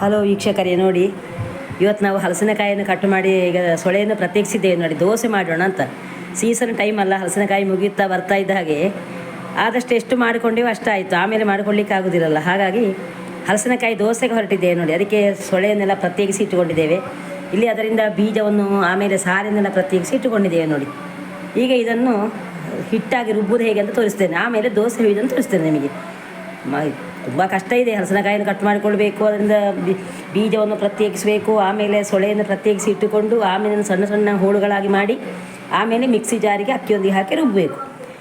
Hello ವೀಕ್ಷಕರೇ, ನೋಡಿ, ಇವತ್ತು ನಾವು ಹಲಸಿನಕಾಯಿಯನ್ನು ಕಟ್ ಮಾಡಿ ಈಗ ಸೊಳೆಯನ್ನು ಪ್ರತ್ಯೇಕಿಸಿದ್ದೇವೆ ನೋಡಿ, ದೋಸೆ ಮಾಡೋಣ ಅಂತ. ಸೀಸನ್ ಟೈಮ್ ಅಲ್ಲ, ಹಲಸಿನಕಾಯಿ ಮುಗಿಯುತ್ತಾ ಬರ್ತಾ ಇದ್ದ ಹಾಗೆ ಆದಷ್ಟು ಎಷ್ಟು ಮಾಡಿಕೊಂಡೇವೋ ಅಷ್ಟಾಯಿತು ಆಮೇಲೆ ಮಾಡಿಕೊಳ್ಳಿಕ್ಕೆ ಆಗೋದಿಲ್ಲಲ್ಲ. ಹಾಗಾಗಿ ಹಲಸಿನಕಾಯಿ ದೋಸೆಗೆ ಹೊರಟಿದ್ದೇವೆ ನೋಡಿ, ಅದಕ್ಕೆ ಸೊಳೆಯನ್ನೆಲ್ಲ ಪ್ರತ್ಯೇಕಿಸಿ ಇಟ್ಟುಕೊಂಡಿದ್ದೇವೆ. ಇಲ್ಲಿ ಅದರಿಂದ ಬೀಜವನ್ನು ಆಮೇಲೆ ಸಾರನ್ನೆಲ್ಲ ಪ್ರತ್ಯೇಕಿಸಿ ಇಟ್ಟುಕೊಂಡಿದ್ದೇವೆ ನೋಡಿ. ಈಗ ಇದನ್ನು ಹಿಟ್ಟಾಗಿ ರುಬ್ಬುದು ಹೇಗೆ ಅಂತ ತೋರಿಸ್ತೇನೆ. ಆಮೇಲೆ ದೋಸೆ ಹುಯ್ಯೋದನ್ನು ತೋರಿಸ್ತೇನೆ ನಿಮಗೆ. ತುಂಬ ಕಷ್ಟ ಇದೆ, ಹಲಸಿನಕಾಯಿಯನ್ನು ಕಟ್ ಮಾಡಿಕೊಳ್ಬೇಕು, ಅದರಿಂದ ಬೀಜವನ್ನು ಪ್ರತ್ಯೇಕಿಸಬೇಕು, ಆಮೇಲೆ ಸೊಳೆಯನ್ನು ಪ್ರತ್ಯೇಕಿಸಿ ಇಟ್ಟುಕೊಂಡು ಆಮೇಲೆ ಸಣ್ಣ ಸಣ್ಣ ಹೋಳುಗಳಾಗಿ ಮಾಡಿ, ಆಮೇಲೆ ಮಿಕ್ಸಿ ಜಾರಿಗೆ ಅಕ್ಕಿಯೊಂದಿಗೆ ಹಾಕಿ ರುಬ್ಬಬೇಕು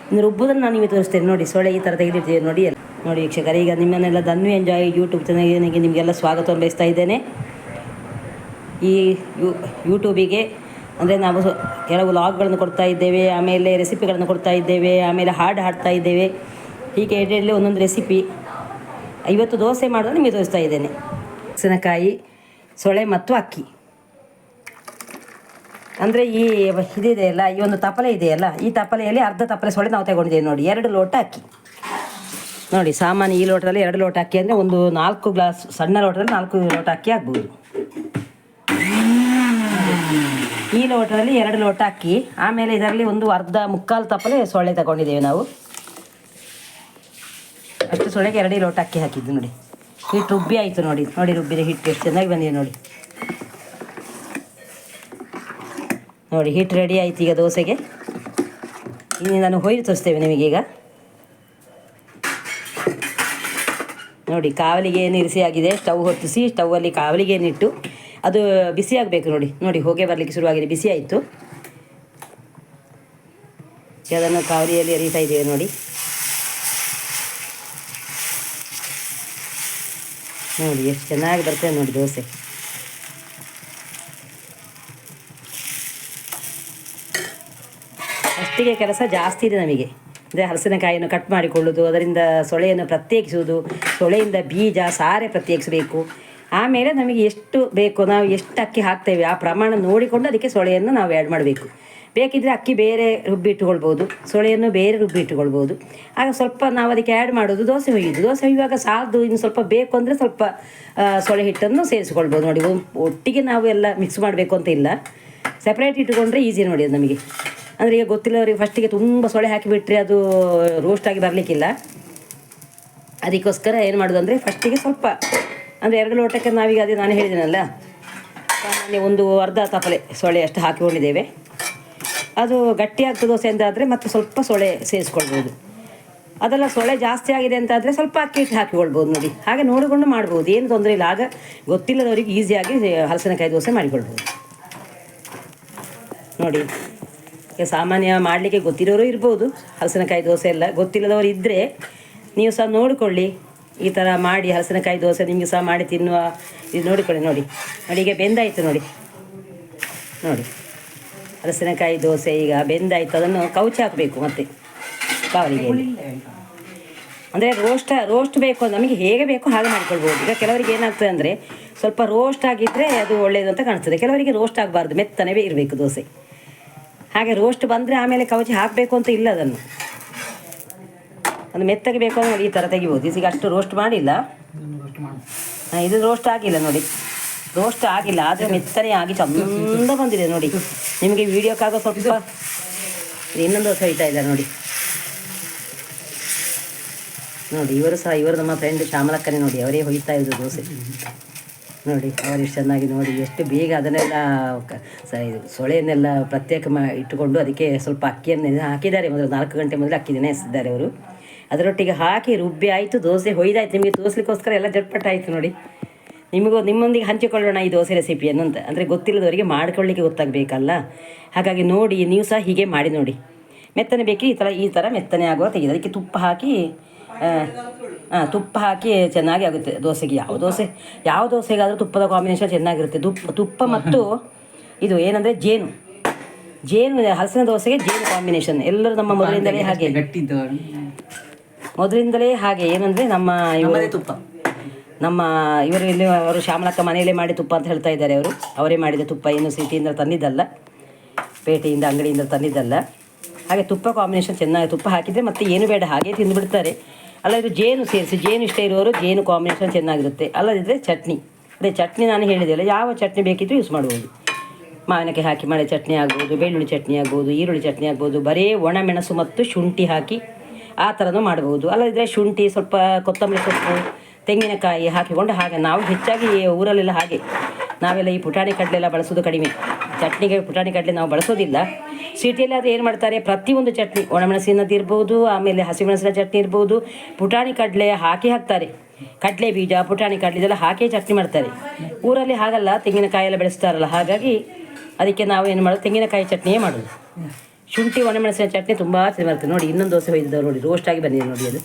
ಇನ್ನು ರುಬ್ಬುದನ್ನು ನಾನು ನಿಮಗೆ ತೋರಿಸ್ತೇನೆ, ನೋಡಿ ಸೊಳೆ ಈ ಥರ ತೆಗೆದಿರ್ತೇವೆ ನೋಡಿ ಎಲ್ಲ. ನೋಡಿ ವೀಕ್ಷಕರೇ, ಈಗ ನಿಮ್ಮನ್ನೆಲ್ಲ ಧನ್ವಿ ಎಂಜಾಯ್ ಯೂಟ್ಯೂಬ್ ಚಾನಲ್ಗೆ ನಿಮಗೆಲ್ಲ ಸ್ವಾಗತವನ್ನು ಬಯಸ್ತಾ ಇದ್ದೇನೆ. ಈ ಯೂ ಯೂಟ್ಯೂಬಿಗೆ ಅಂದರೆ ನಾವು ಕೆಲವು ಲಾಗ್ಗಳನ್ನು ಕೊಡ್ತಾ ಇದ್ದೇವೆ, ಆಮೇಲೆ ರೆಸಿಪಿಗಳನ್ನು ಕೊಡ್ತಾ ಇದ್ದೇವೆ, ಆಮೇಲೆ ಹಾಡು ಹಾಡ್ತಾ ಇದ್ದೇವೆ. ಹೀಗೆ ಎಡೆಯಲ್ಲಿ ಒಂದೊಂದು ರೆಸಿಪಿ ಇವತ್ತು ದೋಸೆ ಮಾಡೋದು ನಿಮಗೆ ತೋರಿಸ್ತಾ ಇದ್ದೇನೆ. ಹಸಿನಕಾಯಿ ಸೊಳೆ ಮತ್ತು ಅಕ್ಕಿ. ಅಂದರೆ ಈ ಇದಿದೆಯಲ್ಲ, ಈ ಒಂದು ತಪಲೆ ಇದೆಯಲ್ಲ, ಈ ತಪಲೆಯಲ್ಲಿ ಅರ್ಧ ತಪ್ಪಲೆ ಸೊಳೆ ನಾವು ತಗೊಂಡಿದ್ದೇವೆ ನೋಡಿ. ಎರಡು ಲೋಟ ಅಕ್ಕಿ. ನೋಡಿ, ಸಾಮಾನ್ಯ ಈ ಲೋಟದಲ್ಲಿ ಎರಡು ಲೋಟ ಅಕ್ಕಿ ಅಂದರೆ ಒಂದು ನಾಲ್ಕು ಗ್ಲಾಸ್, ಸಣ್ಣ ಲೋಟದಲ್ಲಿ ನಾಲ್ಕು ಲೋಟ ಅಕ್ಕಿ ಆಗ್ಬೋದು. ಈ ಲೋಟದಲ್ಲಿ ಎರಡು ಲೋಟ ಅಕ್ಕಿ. ಆಮೇಲೆ ಇದರಲ್ಲಿ ಒಂದು ಅರ್ಧ ಮುಕ್ಕಾಲು ತಪ್ಪಲೆ ಸೊಳ್ಳೆ ತಗೊಂಡಿದ್ದೇವೆ ನಾವು. ಅಷ್ಟು ಸೊಳ್ಳೆಗೆ ಎರಡೇ ಲೋಟ ಅಕ್ಕಿ ಹಾಕಿದ್ದು ನೋಡಿ. ಹಿಟ್ಟು ರುಬ್ಬಿ ಆಯಿತು ನೋಡಿ. ನೋಡಿ ರುಬ್ಬಿದ ಹಿಟ್ಟು ಎಷ್ಟು ಚೆನ್ನಾಗಿ ಬಂದಿದೆ ನೋಡಿ. ನೋಡಿ, ಹಿಟ್ಟು ರೆಡಿ ಆಯಿತು ಈಗ ದೋಸೆಗೆ. ಇನ್ನು ನಾನು ಹೊಯ್ದು ತೋರಿಸ್ತೇವೆ ನಿಮಗೀಗ ನೋಡಿ, ಕಾವಲಿಗೆ ಇರಿಸಿ ಆಗಿದೆ? ಸ್ಟವ್ ಹೊತ್ತಿಸಿ ಸ್ಟವ್ವಲ್ಲಿ ಕಾವಲಿಗೆ ಇಟ್ಟು, ಅದು ಬಿಸಿ ಆಗಬೇಕು ನೋಡಿ. ನೋಡಿ, ಹೋಗೇ ಬರಲಿಕ್ಕೆ ಶುರುವಾಗಿದೆ. ಬಿಸಿ ಆಯಿತು. ಅದನ್ನು ಕಾವಲಿಯಲ್ಲಿ ಎರಿತಾ ಇದ್ದೇವೆ ನೋಡಿ. ನೋಡಿ, ಎಷ್ಟು ಚೆನ್ನಾಗಿ ಬರ್ತದೆ ನೋಡಿ ದೋಸೆ. ಅಷ್ಟಿಗೆ ಕೆಲಸ ಜಾಸ್ತಿ ಇದೆ ನಮಗೆ. ಅಂದರೆ ಹಲಸಿನಕಾಯಿಯನ್ನು ಕಟ್ ಮಾಡಿಕೊಳ್ಳೋದು ಅದರಿಂದ ಸೊಳೆಯನ್ನು ಪ್ರತ್ಯೇಕಿಸುವುದು, ಸೊಳೆಯಿಂದ ಬೀಜ, ಸಾರೆ ಪ್ರತ್ಯೇಕಿಸಬೇಕು. ಆಮೇಲೆ ನಮಗೆ ಎಷ್ಟು ಬೇಕು, ನಾವು ಎಷ್ಟು ಅಕ್ಕಿ ಹಾಕ್ತೇವೆ, ಆ ಪ್ರಮಾಣ ನೋಡಿಕೊಂಡು ಅದಕ್ಕೆ ಸೊಳೆಯನ್ನು ನಾವು ಆ್ಯಡ್ ಮಾಡಬೇಕು. ಬೇಕಿದ್ದರೆ ಅಕ್ಕಿ ಬೇರೆ ರುಬ್ಬಿ ಇಟ್ಟುಕೊಳ್ಬೋದು ಸೊಳೆಯನ್ನು ಬೇರೆ ರುಬ್ಬಿ ಇಟ್ಟುಕೊಳ್ಬೋದು ಆಗ ಸ್ವಲ್ಪ ನಾವು ಅದಕ್ಕೆ ಆ್ಯಡ್ ಮಾಡೋದು ದೋಸೆ ಹೊಯ್ಯೋದು. ದೋಸೆ ಹೊಯ್ಯುವಾಗ ಸಾಲದು ಇನ್ನು ಸ್ವಲ್ಪ ಬೇಕು ಅಂದರೆ ಸ್ವಲ್ಪ ಸೊಳೆ ಹಿಟ್ಟನ್ನು ಸೇರಿಸ್ಕೊಳ್ಬೋದು ನೋಡಿ. ಒಟ್ಟಿಗೆ ನಾವು ಎಲ್ಲ ಮಿಕ್ಸ್ ಮಾಡಬೇಕು ಅಂತ ಇಲ್ಲ. ಸೆಪ್ರೇಟ್ ಇಟ್ಟುಕೊಂಡ್ರೆ ಈಸಿ ನೋಡಿ ಅದು ನಮಗೆ. ಅಂದರೆ ಈಗ ಗೊತ್ತಿಲ್ಲವರಿಗೆ ಫಸ್ಟಿಗೆ ತುಂಬ ಸೊಳೆ ಹಾಕಿಬಿಟ್ರೆ ಅದು ರೋಸ್ಟ್ ಆಗಿ ಬರಲಿಕ್ಕಿಲ್ಲ. ಅದಕ್ಕೋಸ್ಕರ ಏನು ಮಾಡೋದು ಅಂದರೆ ಫಸ್ಟಿಗೆ ಸ್ವಲ್ಪ, ಅಂದರೆ ಎರಡು ಲೋಟಕ್ಕೆ ನಾವೀಗ ಅದೇ ನಾನು ಹೇಳಿದ್ದೀನಲ್ಲ ಒಂದು ಅರ್ಧ ತಪಲೆ ಸೊಳ್ಳೆ ಅಷ್ಟು ಹಾಕಿಕೊಂಡಿದ್ದೇವೆ. ಅದು ಗಟ್ಟಿಯಾಗ್ತದೆ ದೋಸೆ ಅಂತಾದರೆ ಮತ್ತು ಸ್ವಲ್ಪ ಸೊಳೆ ಸೇರಿಸ್ಕೊಳ್ಬೋದು. ಅದೆಲ್ಲ ಸೊಳೆ ಜಾಸ್ತಿ ಆಗಿದೆ ಅಂತಾದರೆ ಸ್ವಲ್ಪ ಅಕ್ಕಿ ಹಿಟ್ಟು ಹಾಕಿಕೊಳ್ಬೋದು ನೋಡಿ. ಹಾಗೆ ನೋಡಿಕೊಂಡು ಮಾಡ್ಬೋದು. ಏನು ತೊಂದರೆ ಇಲ್ಲ. ಆಗ ಗೊತ್ತಿಲ್ಲದವರಿಗೆ ಈಸಿಯಾಗಿ ಹಲಸಿನಕಾಯಿ ದೋಸೆ ಮಾಡಿಕೊಳ್ಬೋದು. ನೋಡಿ, ಈಗ ಸಾಮಾನ್ಯ ಮಾಡಲಿಕ್ಕೆ ಗೊತ್ತಿರೋರು ಇರ್ಬೋದು. ಹಲಸಿನಕಾಯಿ ದೋಸೆ ಎಲ್ಲ ಗೊತ್ತಿಲ್ಲದವರು ಇದ್ದರೆ ನೀವು ಸಹ ನೋಡಿಕೊಳ್ಳಿ. ಈ ಥರ ಮಾಡಿ ಹಲಸಿನಕಾಯಿ ದೋಸೆ ನಿಮಗೆ ಸಹ ಮಾಡಿ ತಿನ್ನುವ. ಇದು ನೋಡಿಕೊಳ್ಳಿ ನೋಡಿ. ನೋಡಿ, ಈಗ ಬೆಂದಾಯಿತು ನೋಡಿ. ನೋಡಿ. ಹಲಸಿನಕಾಯಿ ದೋಸೆ ಈಗ ಬೆಂದಾಯಿತು. ಅದನ್ನು ಕೌಚಿ ಹಾಕಬೇಕು ಮತ್ತೆ ಕಾವಲಿಗೆ ಅಂದರೆ ರೋಸ್ಟ್ ರೋಸ್ಟ್ ಬೇಕು ಅಂದ್ರೆ ನಮಗೆ ಹೇಗೆ ಬೇಕೋ ಹಾಗೆ ಮಾಡ್ಕೊಳ್ಬೋದು. ಈಗ ಕೆಲವರಿಗೆ ಏನಾಗ್ತದೆ ಅಂದರೆ ಸ್ವಲ್ಪ ರೋಸ್ಟ್ ಆಗಿದ್ದರೆ ಅದು ಒಳ್ಳೆಯದು ಅಂತ ಕಾಣಿಸ್ತದೆ. ಕೆಲವರಿಗೆ ರೋಸ್ಟ್ ಆಗಬಾರ್ದು ಮೆತ್ತನೇ ಇರಬೇಕು ದೋಸೆ. ಹಾಗೆ ರೋಸ್ಟ್ ಬಂದರೆ ಆಮೇಲೆ ಕವಚಿ ಹಾಕಬೇಕು ಅಂತ ಇಲ್ಲ ಅದನ್ನು. ಅದು ಮೆತ್ತಗೆ ಬೇಕು ಅಂದರೆ ನೋಡಿ ಈ ಥರ ತೆಗಿಬೋದು. ಈಗ ಅಷ್ಟು ರೋಸ್ಟ್ ಮಾಡಿಲ್ಲ. ಇದು ರೋಸ್ಟ್ ಆಗಿಲ್ಲ ನೋಡಿ. ರೋಸ್ಟ್ ಆಗಿಲ್ಲ, ಆದರೆ ಮೆತ್ತನೆ ಆಗಿ ಚಂದ ಬಂದಿದೆ ನೋಡಿ. ನಿಮಗೆ ವಿಡಿಯೋಕ್ಕಾಗೋ ಸ್ವಲ್ಪ ಇನ್ನೊಂದು ದೋಸೆ ಹೊಯ್ತಾ ಇದ್ದಾರೆ ನೋಡಿ. ನೋಡಿ, ಇವರು ಸಹ, ಇವರು ನಮ್ಮ ಫ್ರೆಂಡ್ ಶ್ಯಾಮಲಕ್ಕನೇ ನೋಡಿ, ಅವರೇ ಹೊಯ್ತಾ ಇದ್ರು ದೋಸೆ. ನೋಡಿ, ಅವರು ಎಷ್ಟು ಚೆನ್ನಾಗಿ ನೋಡಿ, ಎಷ್ಟು ಬೇಗ ಅದನ್ನೆಲ್ಲ ಇದು ಸೊಳೆಯನ್ನೆಲ್ಲ ಪ್ರತ್ಯೇಕ ಮಾ, ಇಟ್ಟುಕೊಂಡು ಅದಕ್ಕೆ ಸ್ವಲ್ಪ ಅಕ್ಕಿಯನ್ನು ನೆನೆ ಹಾಕಿದ್ದಾರೆ. ಮೊದಲು ನಾಲ್ಕು ಗಂಟೆ ಮೊದಲು ಅಕ್ಕಿ ನೆನೆಸಿದ್ದಾರೆ ಅವರು. ಅದರೊಟ್ಟಿಗೆ ಹಾಕಿ ರುಬ್ಬಿ ಆಯಿತು, ದೋಸೆ ಹೊಯ್ದಾಯ್ತು. ನಿಮಗೆ ತೋರಿಸ್ಲಿಕ್ಕೋಸ್ಕರ ಎಲ್ಲ ಜಟ್ಪಟ್ಟಾಯಿತು ನೋಡಿ. ನಿಮಗೂ ನಿಮ್ಮೊಂದಿಗೆ ಹಂಚಿಕೊಳ್ಳೋಣ ಈ ದೋಸೆ ರೆಸಿಪಿಯನ್ನು ಅಂತ. ಅಂದರೆ ಗೊತ್ತಿಲ್ಲದವರಿಗೆ ಮಾಡ್ಕೊಳ್ಳಿಕ್ಕೆ ಗೊತ್ತಾಗಬೇಕಲ್ಲ. ಹಾಗಾಗಿ ನೋಡಿ ನೀವು ಸಹ ಹೀಗೆ ಮಾಡಿ ನೋಡಿ. ಮೆತ್ತನೆ ಬೇಕಿ ಈ ಥರ ಈ ಥರ ಮೆತ್ತನೆ ಆಗುವ ತೆಗೆದು. ಅದಕ್ಕೆ ತುಪ್ಪ ಹಾಕಿ ಹಾಂ ತುಪ್ಪ ಹಾಕಿ ಚೆನ್ನಾಗಿ ಆಗುತ್ತೆ ದೋಸೆಗೆ. ಯಾವ ದೋಸೆ? ಯಾವ ದೋಸೆಗಾದರೂ ತುಪ್ಪದ ಕಾಂಬಿನೇಷನ್ ಚೆನ್ನಾಗಿರುತ್ತೆ. ತುಪ್ಪ ತುಪ್ಪ ಮತ್ತು ಇದು ಏನಂದರೆ ಜೇನು. ಜೇನು ಹಲಸಿನ ದೋಸೆಗೆ ಜೇನು ಕಾಂಬಿನೇಷನ್ ಎಲ್ಲರೂ ನಮ್ಮ ಮೊದಲಿಂದಲೇ ಹಾಗೆ. ಮೊದಲಿಂದಲೇ ಹಾಗೆ. ಏನಂದರೆ ನಮ್ಮ ತುಪ್ಪ. ನಮ್ಮ ಇವರು ಇಲ್ಲಿ ಅವರು ಶ್ಯಾಮಲಕ್ಕ ಮನೆಯಲ್ಲೇ ಮಾಡಿ ತುಪ್ಪ ಅಂತ ಹೇಳ್ತಾ ಇದ್ದಾರೆ ಅವರು. ಅವರೇ ಮಾಡಿದ ತುಪ್ಪ ಏನು ಸಿಟಿಯಿಂದ ತಂದಿದ್ದಲ್ಲ. ಪೇಟೆಯಿಂದ ಅಂಗಡಿಯಿಂದ ತಂದಿದ್ದಲ್ಲ. ಹಾಗೆ ತುಪ್ಪ ಕಾಂಬಿನೇಷನ್ ಚೆನ್ನಾಗಿ ತುಪ್ಪ ಹಾಕಿದರೆ ಮತ್ತೆ ಏನು ಬೇಡ ಹಾಗೆ ತಿಂದುಬಿಡ್ತಾರೆ. ಅಲ್ಲ, ಇದು ಜೇನು ಸೇರಿಸಿ, ಜೇನು ಇಷ್ಟ ಇರುವವರು ಜೇನು ಕಾಂಬಿನೇಷನ್ ಚೆನ್ನಾಗಿರುತ್ತೆ. ಅಲ್ಲದಿದ್ದರೆ ಚಟ್ನಿ. ಅದೇ ಚಟ್ನಿ ನಾನು ಹೇಳಿದೆಲ್ಲ ಯಾವ ಚಟ್ನಿ ಬೇಕಿದ್ರೂ ಯೂಸ್ ಮಾಡ್ಬೋದು. ಮಾವಿನಕಾಯಿ ಹಾಕಿ ಮಳೆ ಚಟ್ನಿ ಆಗ್ಬೋದು, ಬೆಳ್ಳುಳ್ಳಿ ಚಟ್ನಿ ಆಗ್ಬೋದು, ಈರುಳ್ಳಿ ಚಟ್ನಿ ಆಗ್ಬೋದು, ಬರೀ ಒಣಮೆಣಸು ಮತ್ತು ಶುಂಠಿ ಹಾಕಿ ಆ ಥರನೂ ಮಾಡ್ಬೋದು. ಅಲ್ಲದಿದ್ದರೆ ಶುಂಠಿ ಸ್ವಲ್ಪ, ಕೊತ್ತಂಬರಿ ಸೊಪ್ಪು ತೆಂಗಿನಕಾಯಿ ಹಾಕಿಕೊಂಡು ಹಾಗೆ ನಾವು ಹೆಚ್ಚಾಗಿ ಊರಲ್ಲೆಲ್ಲ ಹಾಗೆ. ನಾವೆಲ್ಲ ಈ ಪುಟಾಣಿ ಕಡಲೆ ಎಲ್ಲ ಬಳಸೋದು ಕಡಿಮೆ. ಚಟ್ನಿಗೆ ಪುಟಾಣಿ ಕಡಲೆ ನಾವು ಬಳಸೋದಿಲ್ಲ. ಸಿಟಿಯಲ್ಲಿ ಅದು ಏನು ಮಾಡ್ತಾರೆ? ಪ್ರತಿಯೊಂದು ಚಟ್ನಿ ಒಣಮೆಣಸಿನದ್ದು ಇರ್ಬೋದು, ಆಮೇಲೆ ಹಸಿಮೆಣಸಿನ ಚಟ್ನಿ ಇರ್ಬೋದು, ಪುಟಾಣಿ ಕಡಲೆ ಹಾಕಿ ಹಾಕ್ತಾರೆ. ಕಡಲೆ ಬೀಜ, ಪುಟಾಣಿ ಕಡಲೆ ಇದೆಲ್ಲ ಹಾಕಿ ಚಟ್ನಿ ಮಾಡ್ತಾರೆ. ಊರಲ್ಲಿ ಹಾಗಲ್ಲ, ತೆಂಗಿನಕಾಯಿ ಎಲ್ಲ ಬೆಳೆಸ್ತಾರಲ್ಲ, ಹಾಗಾಗಿ ಅದಕ್ಕೆ ನಾವು ಏನು ಮಾಡೋದು ತೆಂಗಿನಕಾಯಿ ಚಟ್ನಿಯೇ ಮಾಡೋದು. ಶುಂಠಿ, ಒಣಮೆಣಸಿನ ಚಟ್ನಿ ತುಂಬ ಚೆನ್ನಾಗಿ ಬರ್ತದೆ ನೋಡಿ, ಇನ್ನೊಂದು ದೋಸೆ ಹೊಯ್ದಿದ್ದಾವೆ ನೋಡಿ ರೋಸ್ಟ್ ಆಗಿ ಬಂದಿದೆ, ನೋಡಿ ಅದು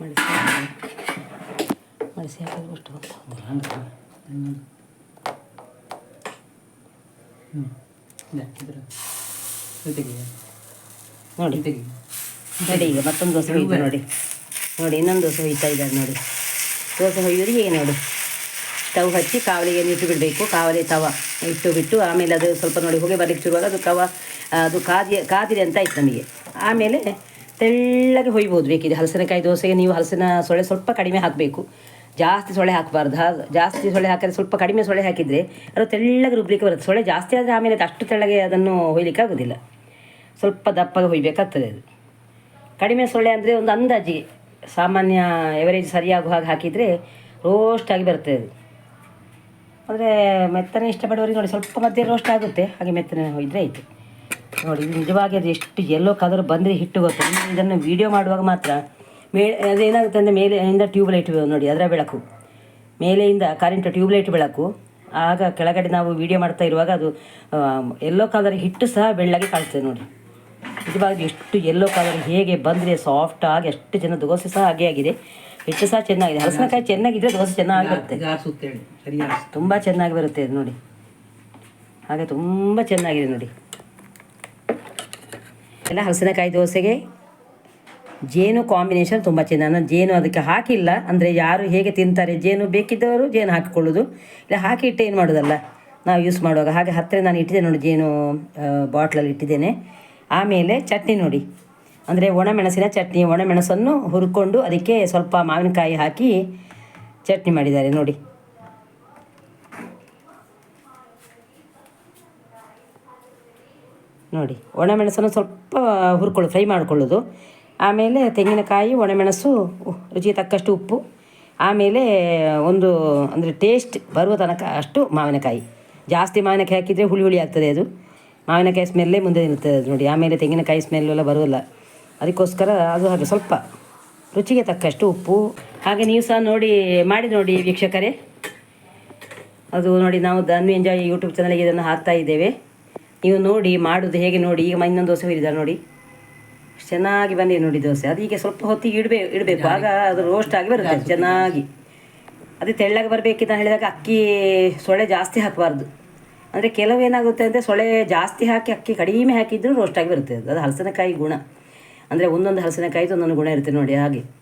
ನೋಡಿ ಮಡಿಸಿ ಮಡಿಸಿ ಹಾಕಿದ್ರೆ ಅಷ್ಟು ಗೊತ್ತಾಗ್ತದೆ ನೋಡಿ. ನೋಡಿ, ಈಗ ಮತ್ತೊಂದು ದೋಸೆ ಹೊಯ್ತು ನೋಡಿ. ನೋಡಿ, ಇನ್ನೊಂದು ದೋಸೆ ಹೊಯ್ತಾ ಇದ್ದಾರೆ ನೋಡಿ. ದೋಸೆ ಹೊಯ್ಯೋದು ಹೀಗೆ ನೋಡಿ? ಸ್ಟವ್ ಹಚ್ಚಿ ಕಾವಲಿಗೆ ಇಟ್ಟು ಬಿಡಬೇಕು ಕಾವಲಿ ತವ ಇಟ್ಟು ಬಿಟ್ಟು ಆಮೇಲೆ ಅದು ಸ್ವಲ್ಪ ನೋಡಿ ಹೊಗೆ ಬರಲಿಕ್ಕೆ ಶುರುವಾಗ ಅದು ಕವ ಅದು ಕಾದಿ ಕಾದಿದೆ ಅಂತ ಆಯ್ತು ನಮಗೆ. ಆಮೇಲೆ ತೆಳ್ಳಗೆ ಹೊಯ್ಬೋದು ಬೇಕಿದೆ ಹಲಸಿನಕಾಯಿ ದೋಸೆಗೆ ನೀವು ಹಲಸಿನ ಸೊಳೆ ಸ್ವಲ್ಪ ಕಡಿಮೆ ಹಾಕಬೇಕು. ಜಾಸ್ತಿ ಸೊಳ್ಳೆ ಹಾಕಬಾರ್ದು. ಜಾಸ್ತಿ ಸೊಳ್ಳೆ ಹಾಕಿದ್ರೆ ಸ್ವಲ್ಪ ಕಡಿಮೆ ಸೊಳ್ಳೆ ಹಾಕಿದರೆ ಅದು ತೆಳ್ಳಗೆ ರುಬ್ಲಿಕ್ಕೆ ಬರುತ್ತೆ. ಸೊಳ್ಳೆ ಜಾಸ್ತಿ ಆದರೆ ಆಮೇಲೆ ಅಷ್ಟು ತೆಳ್ಳಗೆ ಅದನ್ನು ಹೊಯ್ಲಿಕ್ಕೆ ಆಗೋದಿಲ್ಲ. ಸ್ವಲ್ಪ ದಪ್ಪಗೆ ಹೊಯ್ಬೇಕಾಗ್ತದೆ ಅದು. ಕಡಿಮೆ ಸೊಳ್ಳೆ ಅಂದರೆ ಒಂದು ಅಂದಾಜಿಗೆ. ಸಾಮಾನ್ಯ ಎವರೇಜ್ ಸರಿಯಾಗುವ ಹಾಗೆ ಹಾಕಿದರೆ ರೋಸ್ಟ್ ಆಗಿ ಬರ್ತದೆ ಅದು. ಅಂದರೆ ಮೆತ್ತನೆ ಇಷ್ಟಪಡೋರಿಗೆ ನೋಡಿ, ಸ್ವಲ್ಪ ಮಧ್ಯೆ ರೋಸ್ಟ್ ಆಗುತ್ತೆ. ಹಾಗೆ ಮೆತ್ತನೆ ಹೊಯ್ದರೆ ಆಯಿತು. ನೋಡಿ ನಿಜವಾಗಿ ಅದು ಎಷ್ಟು ಎಲ್ಲೋ ಕಲರ್ ಬಂದರೆ ಹಿಟ್ಟು ಗೊತ್ತು. ಇದನ್ನು ವೀಡಿಯೋ ಮಾಡುವಾಗ ಮಾತ್ರ ಮೇ ಅದೇನಾಗುತ್ತೆ ಅಂದರೆ ಮೇಲೆಯಿಂದ ಟ್ಯೂಬ್ ಲೈಟ್ ನೋಡಿ ಅದರ ಬೆಳಕು. ಮೇಲೆಯಿಂದ ಕರೆಂಟ್ ಟ್ಯೂಬ್ ಲೈಟ್ ಬೆಳಕು. ಆಗ ಕೆಳಗಡೆ ನಾವು ವೀಡಿಯೋ ಮಾಡ್ತಾ ಇರುವಾಗ ಅದು ಎಲ್ಲೋ ಕಲರ್ ಹಿಟ್ಟು ಸಹ ಬೆಳ್ಳಗೆ ಕಾಣಿಸ್ತದೆ ನೋಡಿ. ನಿಜವಾಗಿ ಎಷ್ಟು ಎಲ್ಲೋ ಕಲರ್ ಹೇಗೆ ಬಂದರೆ ಸಾಫ್ಟ್ ಆಗಿ ಎಷ್ಟು ಜನ ದೋಸೆ ಸಹ ಹಾಗೆ ಆಗಿದೆ. ಹಿಟ್ಟು ಸಹ ಚೆನ್ನಾಗಿದೆ. ಹಲಸಿನಕಾಯಿ ಚೆನ್ನಾಗಿದ್ರೆ ದೋಸೆ ಚೆನ್ನಾಗಿ ಬರುತ್ತೆ. ತುಂಬ ಚೆನ್ನಾಗಿ ಬರುತ್ತೆ ಇದು ನೋಡಿ. ಹಾಗೆ ತುಂಬ ಚೆನ್ನಾಗಿದೆ ನೋಡಿ. ಎಲ್ಲ ಹಲಸಿನಕಾಯಿ ದೋಸೆಗೆ ಜೇನು ಕಾಂಬಿನೇಷನ್ ತುಂಬ ಚೆಂದ ನಾನು ಜೇನು ಅದಕ್ಕೆ ಹಾಕಿಲ್ಲ. ಅಂದರೆ ಯಾರು ಹೇಗೆ ತಿಂತಾರೆ, ಜೇನು ಬೇಕಿದ್ದವರು ಜೇನು ಹಾಕಿಕೊಳ್ಳೋದು. ಇಲ್ಲ, ಹಾಕಿ ಇಟ್ಟು ಏನು ಮಾಡೋದಲ್ಲ? ನಾವು ಯೂಸ್ ಮಾಡುವಾಗ. ಹಾಗೆ ಹತ್ತಿರ ನಾನು ಇಟ್ಟಿದ್ದೆ ನೋಡಿ ಜೇನು ಬಾಟ್ಲಲ್ಲಿ ಇಟ್ಟಿದ್ದೇನೆ. ಆಮೇಲೆ ಚಟ್ನಿ ನೋಡಿ. ಅಂದರೆ ಒಣಮೆಣಸಿನ ಚಟ್ನಿ, ಒಣಮೆಣಸನ್ನು ಹುರ್ಕೊಂಡು ಅದಕ್ಕೆ ಸ್ವಲ್ಪ ಮಾವಿನಕಾಯಿ ಹಾಕಿ ಚಟ್ನಿ ಮಾಡಿದ್ದಾರೆ ನೋಡಿ. ನೋಡಿ, ಒಣಮೆಣಸನ್ನು ಸ್ವಲ್ಪ ಹುರ್ಕೊಳ್ಳೋದು ಫ್ರೈ ಮಾಡ್ಕೊಳ್ಳೋದು. ಆಮೇಲೆ ತೆಂಗಿನಕಾಯಿ, ಒಣಮೆಣಸು ರುಚಿ ರುಚಿಗೆ ತಕ್ಕಷ್ಟು ಉಪ್ಪು. ಆಮೇಲೆ ಒಂದು, ಅಂದರೆ ಟೇಸ್ಟ್ ಬರುವ ತನಕ ಅಷ್ಟು ಮಾವಿನಕಾಯಿ. ಜಾಸ್ತಿ ಮಾವಿನಕಾಯಿ ಹಾಕಿದರೆ ಹುಳಿ ಹುಳಿ ಆಗ್ತದೆ ಅದು. ಮಾವಿನಕಾಯಿ ಸ್ಮೆಲ್ಲೇ ಮುಂದೆ ನಿಲ್ತದೆ ಅದು ನೋಡಿ. ಆಮೇಲೆ ತೆಂಗಿನಕಾಯಿ ಸ್ಮೆಲ್ಲು ಎಲ್ಲ ಬರೋಲ್ಲ ಅದಕ್ಕೋಸ್ಕರ ಅದು ಹಾಗೆ ಸ್ವಲ್ಪ ರುಚಿಗೆ ತಕ್ಕಷ್ಟು ಉಪ್ಪು. ಹಾಗೆ ನೀವು ಸಹ ನೋಡಿ, ಮಾಡಿ ನೋಡಿ ವೀಕ್ಷಕರೇ. ಅದು ನೋಡಿ ನಾವು ಧನ್ವಿ ಎಂಜಾಯ್ ಯೂಟ್ಯೂಬ್ ಚಾನಲ್ಗೆ ಇದನ್ನು ಹಾಕ್ತಾ ಇದ್ದೇವೆ. ನೀವು ನೋಡಿ, ಮಾಡೋದು ಹೇಗೆ ನೋಡಿ. ಈಗ ಇನ್ನೊಂದು ದೋಸೆ ಹುರಿದ್ದಾರೆ ನೋಡಿ. ಚೆನ್ನಾಗಿ ಬಂದಿದೆ ನೋಡಿ ದೋಸೆ. ಅದು ಈಗ ಸ್ವಲ್ಪ ಹೊತ್ತಿಗೆ ಇಡಬೇಕು ಇಡಬೇಕು. ಆಗ ಅದು ರೋಸ್ಟ್ ಆಗಿ ಬರುತ್ತೆ. ಚೆನ್ನಾಗಿ. ಅದು ತೆಳ್ಳಗೆ ಬರಬೇಕಿಂತ ಹೇಳಿದಾಗ ಅಕ್ಕಿ ಸೊಳ್ಳೆ ಜಾಸ್ತಿ ಹಾಕಬಾರ್ದು. ಅಂದರೆ ಕೆಲವು ಏನಾಗುತ್ತೆ ಅಂದರೆ ಸೊಳ್ಳೆ ಜಾಸ್ತಿ ಹಾಕಿ ಅಕ್ಕಿ ಕಡಿಮೆ ಹಾಕಿದ್ರು ರೋಸ್ಟ್ ಆಗಿ ಬರುತ್ತೆ. ಅದು ಅದು ಹಲಸಿನಕಾಯಿ ಗುಣ. ಅಂದರೆ ಒಂದೊಂದು ಹಲಸಿನಕಾಯಿದು ಒಂದೊಂದು ಗುಣ ಇರುತ್ತೆ ನೋಡಿ ಹಾಗೆ.